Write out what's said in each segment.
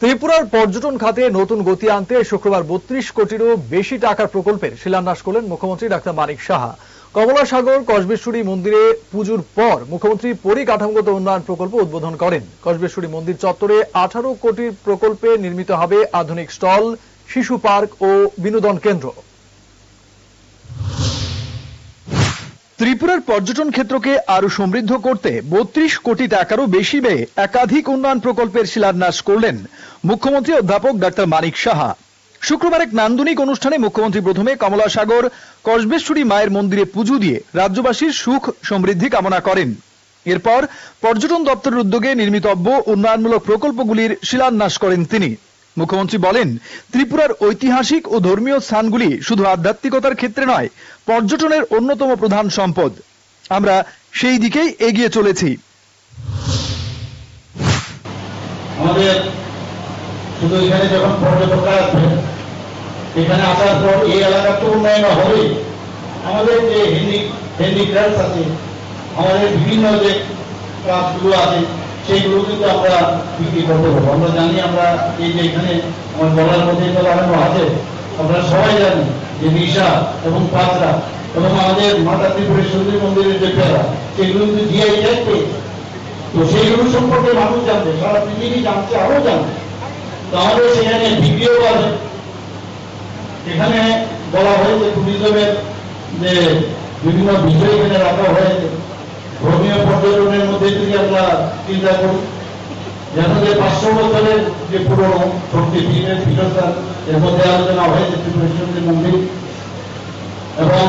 ত্রিপুরার পর্যটন খাতে নতুন গতি আনতে শুক্রবার বত্রিশ কোটিরও বেশি টাকার প্রকল্পের শিলান্যাস করলেন মুখ্যমন্ত্রী ডাক্তার মানিক সাহা। কমলাসাগর, কসবেশ্বরী মন্দিরে পুজোর পর মুখ্যমন্ত্রী পরিকাঠামোগত উন্নয়ন প্রকল্প উদ্বোধন করেন। কসবেশ্বরী মন্দির চত্বরে আঠারো কোটির প্রকল্পে নির্মিত হবে আধুনিক স্টল, শিশু পার্ক ও বিনোদন কেন্দ্র। ত্রিপুরার পর্যটন ক্ষেত্রকে আরও সমৃদ্ধ করতে বত্রিশ কোটি টাকারও বেশি ব্যয়ে একাধিক উন্নয়ন প্রকল্পের শিলান্যাস করলেন মুখ্যমন্ত্রী অধ্যাপক ডাক্তার মানিক সাহা। শুক্রবার এক নান্দনিক অনুষ্ঠানে মুখ্যমন্ত্রী প্রথমে কমলাসাগর, কসবেশ্বরী মায়ের মন্দিরে পুজো দিয়ে রাজ্যবাসীর সুখ সমৃদ্ধি কামনা করেন। এরপর পর্যটন দপ্তরের উদ্যোগে নির্মিতব্য উন্নয়নমূলক প্রকল্পগুলির শিলান্যাস করেন তিনি। মুখ্যমন্ত্রী বলেন, ত্রিপুরার ঐতিহাসিক ও ধর্মীয় স্থানগুলি শুধু আধ্যাত্মিকতার ক্ষেত্রে নয়, পর্যটনের অন্যতম প্রধান সম্পদ। আমরা সেই দিকেই এগিয়ে চলেছি। আমাদের শুধু এখানে যখন পর্যটকরা আসবে, এখানে আসার পর এই এলাকার তো উন্নয়ন হবে। আমাদের যে হ্যান্ডিক্রাফট আছে, আমাদের বিভিন্ন যে ক্রাফটগুলো আছে সেইগুলো কিন্তু আমরা বিক্রি করতে পারব। আমরা জানি আমরা এই যে এখানে আমার বলার মধ্যে লাগানো আছে আমরা সবাই জানি যে নিশা এবং পাত্রা এবং আমাদের মাতা মন্দিরের যে সেগুলো কিন্তু তো। সেইগুলো সম্পর্কে মানুষ জানবে, সারা পৃথিবী জানছে জানবে। সেখানে ভিডিও আছে। এখানে বলা হয়েছে ট্যুরিজমের যে বিভিন্ন বিষয় এখানে রাখা হয়েছে। ধর্মীয় পর্যটনের মধ্যে যদি আমরা চিন্তা করি, যেন যে পাঁচশো বছরের যে পুরনো শক্তি পীঠের পীঠস্থান এর মধ্যে আলোচনা হয়েছে ত্রিপুরেশ্বরী মন্দির। এবং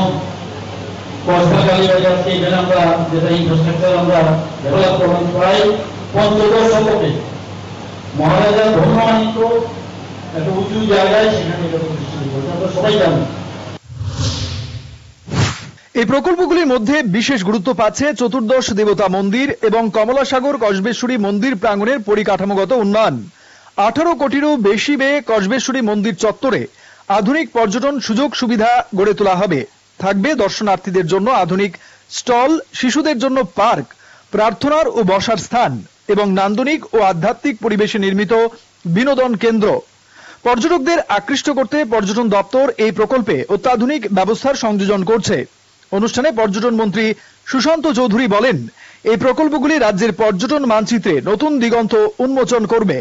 কসবা কালীবাজারকে এখানে আমরা যেটা ইনফ্রাস্ট্রাকচার আমরা ডেভেলপ করলাম, প্রায় পঞ্চদশ শতকে। মহারাজা ধর্মানিত্য একটা উঁচু জায়গায় সেখানে এটা প্রতিষ্ঠিত সবাই জানি। এই প্রকল্পগুলির মধ্যে বিশেষ গুরুত্ব পাচ্ছে চতুর্দশ দেবতা মন্দির এবং কমলাসাগর কসবেশ্বরী মন্দির প্রাঙ্গণের পরিকাঠামোগত উন্নয়ন। আঠারো কোটিরও বেশি ব্যয়ে কসবেশ্বরী মন্দির চত্বরে আধুনিক পর্যটন সুযোগ সুবিধা গড়ে তোলা হবে। থাকবে দর্শনার্থীদের জন্য আধুনিক স্টল, শিশুদের জন্য পার্ক, প্রার্থনার ও বসার স্থান এবং নান্দনিক ও আধ্যাত্মিক পরিবেশে নির্মিত বিনোদন কেন্দ্র। পর্যটকদের আকৃষ্ট করতে পর্যটন দপ্তর এই প্রকল্পে অত্যাধুনিক ব্যবস্থার সংযোজন করছে। অনুষ্ঠানে পর্যটন মন্ত্রী সুশান্ত চৌধুরী বলেন, এই প্রকল্পগুলি রাজ্যের পর্যটন মানচিত্রে নতুন দিগন্ত উন্মোচন করবে।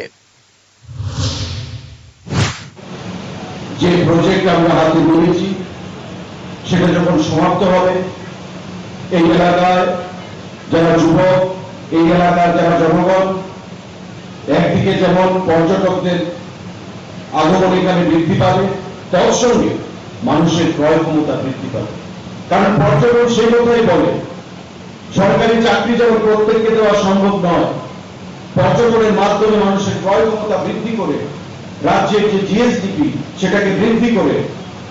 যে প্রজেক্ট আমরা হাতে নিয়েছি সেটা যখন সমাপ্ত হবে, এই এলাকায় যারা যুবক, এই এলাকার যারা জনগণ, একদিকে যেমন পর্যটকদের আগমন এখানে বৃদ্ধি পাবে, তৎসঙ্গে মানুষের ক্রয় ক্ষমতা বৃদ্ধি পাবে। কারণ পর্যটন সেই কথাই বলে, সরকারি চাকরি যেমন প্রত্যেককে দেওয়া সম্ভব নয়, পর্যটনের মাধ্যমে মানুষের ক্রয় ক্ষমতা বৃদ্ধি করে, রাজ্যের যে জিএসডিপি সেটাকে বৃদ্ধি করে,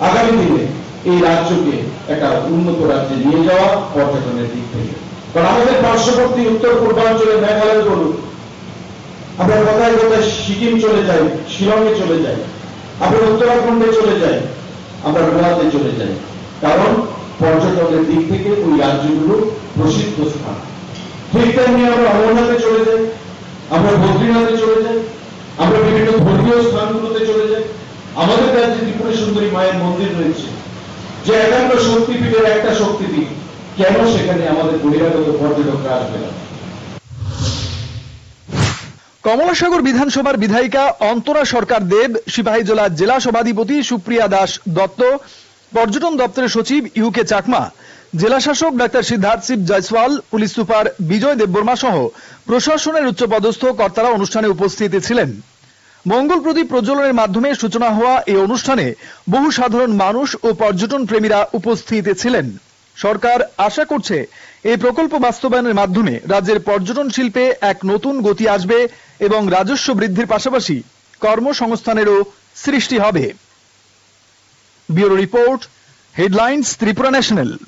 আগামী দিনে এই রাজ্যকে একটা উন্নত রাজ্যে নিয়ে যাওয়া পর্যটনের দিক থেকে। কারণ আমাদের পার্শ্ববর্তী উত্তর পূর্বাঞ্চলের মেঘালয় বলুন আমরা কোথায় কোথায় সিকিম চলে যাই শিলংয়ে চলে যাই আমরা উত্তরাখণ্ডে চলে যাই আমরা গোয়াতে চলে যাই। কারণ পর্যটনের দিক থেকে ওই রাজ্যগুলো প্রসিদ্ধ স্থান। ঠিক তেমনি আমরা অমরনাথে চলে যাই, আমরা বদ্রীনাথে চলে যাই, আমরা বিভিন্ন ধর্মীয় স্থানগুলোতে চলে যাই। আমাদের রাজ্যে ত্রিপুরা সুন্দরী মায়ের মন্দির রয়েছে। যে একান্ন শক্তিপীঠের একটা শক্তিপীঠ কেন সেখানে আমাদের বহিরাগত পর্যটকরা আসবে না? কমলাসাগর বিধানসভার বিধায়িকা অন্তরা সরকার দেব, সিপাহীজলা জেলা সভাধিপতি সুপ্রিয়া দাস দত্ত পর্যটন দপ্তরের সচিব ইউকে চাকমা জেলা শাসক doctor Siddharth Shiv Jaiswal, police super Bijoy Debbarma সহ প্রশাসনের উচ্চপদস্থ কর্তারা অনুষ্ঠানে উপস্থিত ছিলেন। মঙ্গল প্রদীপ প্রজ্বলনের মাধ্যমে সূচনা হওয়া এই অনুষ্ঠানে বহু সাধারণ মানুষ ও পর্যটন প্রেমীরা উপস্থিত ছিলেন। সরকার আশা করছে এই প্রকল্প বাস্তবায়নের মাধ্যমে রাজ্যের পর্যটন শিল্পে এক নতুন গতি আসবে এবং রাজস্ব বৃদ্ধির পাশাপাশি কর্মসংস্থানেরও সৃষ্টি হবে। Bureau Report, Headlines Tripura National.